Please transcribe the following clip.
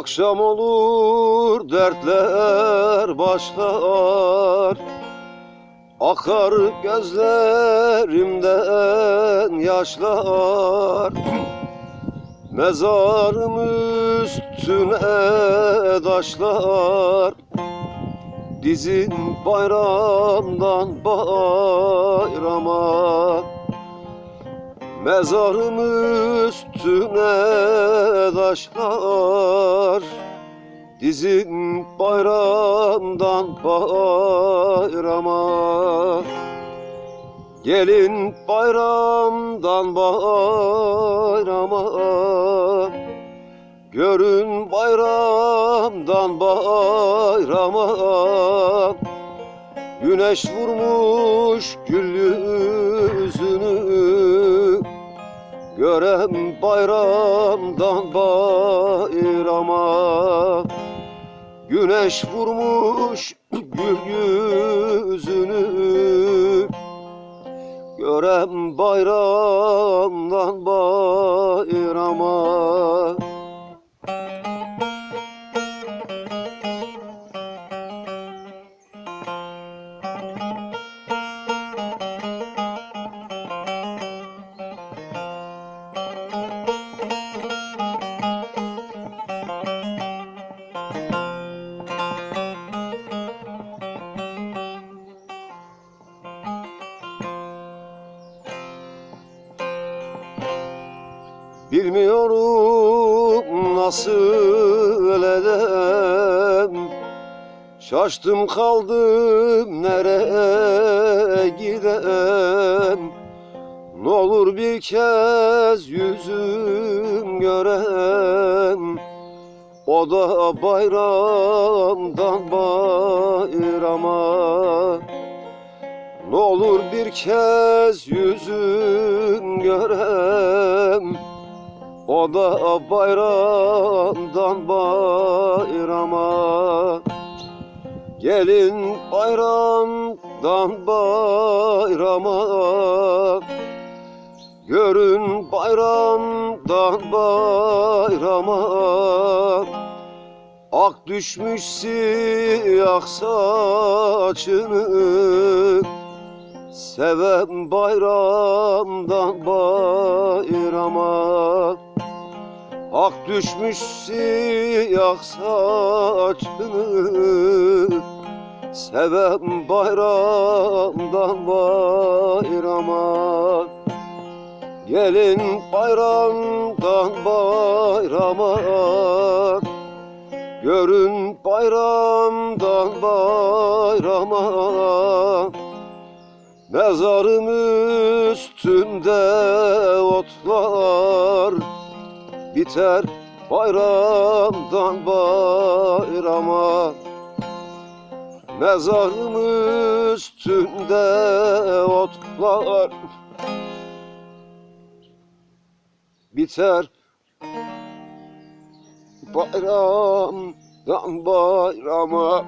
Akşam olur dertler başlar Akar gözlerimden yaşlar. Mezarım üstüne taşlar Dizin bayramdan bayrama. Mezarım üstüne taşlar Dizim bayramdan bayrama. Gelin bayramdan bayrama. Görün bayramdan bayrama. Güneş vurmuş gül yüzünü. Görem bayramdan bayrama Güneş vurmuş gül yüzünü. Görem bayramdan bayrama Bilmiyorum nasıl edem Şaştım kaldım nereye gidem Ne olur bir kez yüzüm görem O da bayramdan bayrama. Ne olur bir kez yüzüm görem o da bayramdan bayrama. Gelin bayramdan bayrama. Görün bayramdan bayrama. Ak düşmüş siyah saçını. Sevem bayramdan bayrama Ak düşmüş siyah saçını. Sevem bayramdan bayrama. Gelin bayramdan bayrama. Görün bayramdan bayrama. Mezarım üstünde otlar biter bayramdan bayrama. Mezarım üstünde otlar. Biter bayramdan bayrama